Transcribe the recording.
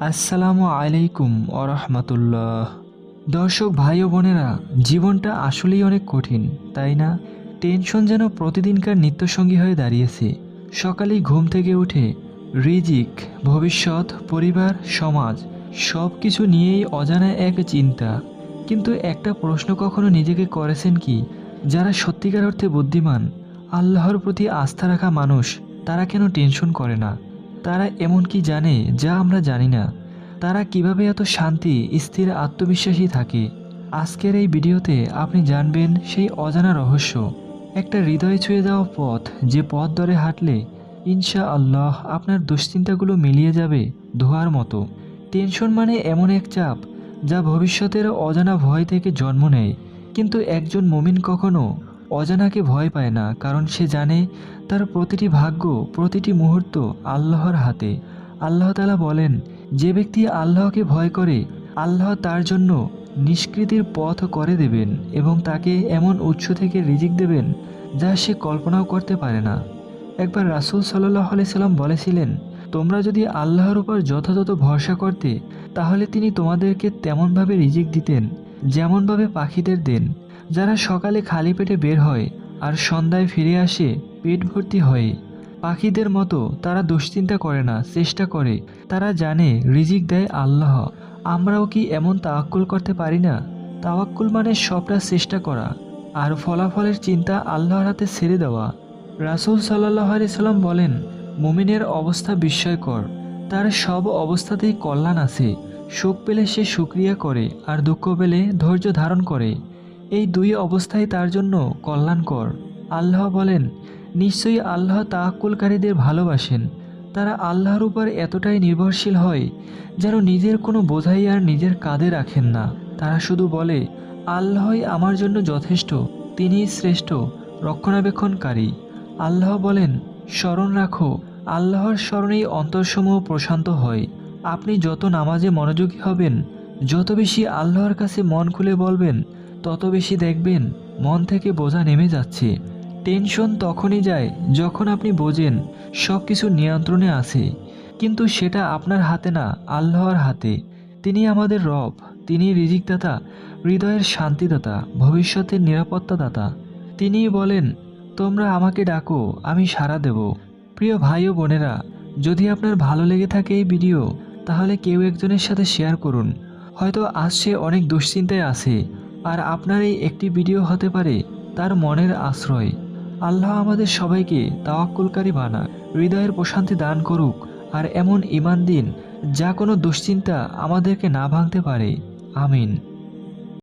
আসসালামু আলাইকুম আরহামতুল্লাহ দর্শক ভাই ও বোনেরা, জীবনটা আসলেই অনেক কঠিন, তাই না? টেনশন যেন প্রতিদিনকার নিত্যসঙ্গী হয়ে দাঁড়িয়েছে। সকালেই ঘুম থেকে উঠে রিজিক, ভবিষ্যৎ, পরিবার, সমাজ সব কিছু নিয়েই অজানা এক চিন্তা। কিন্তু একটা প্রশ্ন কখনো নিজেকে করেছেন কি? যারা সত্যিকার অর্থে বুদ্ধিমান, আল্লাহর প্রতি আস্থা রাখা মানুষ, তারা কেন টেনশন করে না? তারা এমন কি জানে যা আমরা জানি না? তারা কীভাবে এত শান্তি, স্থির আত্মবিশ্বাসী থাকে? আজকের এই ভিডিওতে আপনি জানবেন সেই অজানা রহস্য। একটা হৃদয় ছুঁয়ে যাওয়া পথ, যে পথ ধরে হাঁটলে ইনশা আল্লাহ আপনার দুশ্চিন্তাগুলো মিলিয়ে যাবে ধোয়ার মতো। টেনশন মানে এমন এক চাপ, যা ভবিষ্যতের অজানা ভয় থেকে জন্ম নেয়। কিন্তু একজন মুমিন কখনো অজানাকে ভয় পায় না, কারণ সে জানে তার প্রতিটি ভাগ্য, প্রতিটি মুহূর্ত আল্লাহর হাতে। আল্লাহ তালা বলেন, যে ব্যক্তি আল্লাহকে ভয় করে, আল্লাহ তার জন্য নিষ্কৃতির পথ করে দেবেন এবং তাকে এমন উৎস থেকে রিজিক দেবেন যা সে কল্পনাও করতে পারে না। একবার রাসুল সাল্লাহ সাল্লাম বলেছিলেন, তোমরা যদি আল্লাহর উপর যথাযথ ভরসা করতে, তাহলে তিনি তোমাদেরকে তেমনভাবে রিজিক দিতেন, যেমনভাবে পাখিদের দেন। যারা সকালে খালি পেটে বের হয় আর সন্ধ্যায় ফিরে আসে, পেট ভর্তি হয়ে। পাখিদের মতো তারা দুশ্চিন্তা করে না, চেষ্টা করে। তারা জানে রিজিক দেয় আল্লাহ। আমরাও কি এমন তাওয়াক্কুল করতে পারি না? তাওয়াক্কুল মানে সবটা চেষ্টা করা আর ফলাফলের চিন্তা আল্লাহর হাতে ছেড়ে দেওয়া। রাসুল সাল্লাহ সাল্লাম বলেন, মুমিনের অবস্থা বিস্ময়কর। তার সব অবস্থাতেই কল্যাণ আছে। সুখ পেলে সে সুক্রিয়া করে আর দুঃখ পেলে ধৈর্য ধারণ করে। এই দুই অবস্থাই তার জন্য কল্যাণকর। আল্লাহ বলেন, নিশ্চয়ই আল্লাহ তাহাক্কুলকারীদের ভালোবাসেন। তারা আল্লাহর উপর এতটাই নির্ভরশীল হয় যেন নিজের কোনো বোঝাই আর নিজের কাঁধে রাখেন না। তারা শুধু বলে, আল্লাহই আমার জন্য যথেষ্ট, তিনিই শ্রেষ্ঠ, রক্ষণাবেক্ষণকারী। আল্লাহ বলেন, স্মরণ রাখো, আল্লাহর স্মরণেই অন্তরসমূহ প্রশান্ত হয়। আপনি যত নামাজে মনোযোগী হবেন, যত বেশি আল্লাহর কাছে মন খুলে বলবেন তত বেশি দেখবেন, মন থেকে বোঝা নেমে যাচ্ছে। টেনশন তখনই যায় যখন আপনি বোঝেন সব কিছু নিয়ন্ত্রণে আছে। কিন্তু সেটা আপনার হাতে না, আল্লাহর হাতে। তিনি আমাদের রব, তিনি রিজিকদাতা, হৃদয়ের শান্তিদাতা, ভবিষ্যতের নিরাপত্তাদাতা। তিনিই বলেন, তোমরা আমাকে ডাকো, আমি সাড়া দেব। প্রিয় ভাই ও বোনেরা, যদি আপনার ভালো লেগে থাকে এই ভিডিও, তাহলে কেউ একজনের সাথে শেয়ার করুন। হয়তো আজ সে অনেক দুশ্চিন্তায় আছে। আর আপনার এই একটি ভিডিও হতে পারে তার মনের আশ্রয়। আল্লাহ আমাদের সবাইকে তাওয়াক্কুলকারী বানাক, হৃদয়ের প্রশান্তি দান করুক, আর এমন ইমান দিন যা কোনো দুশ্চিন্তা আমাদেরকে না ভাঙতে পারে। আমিন।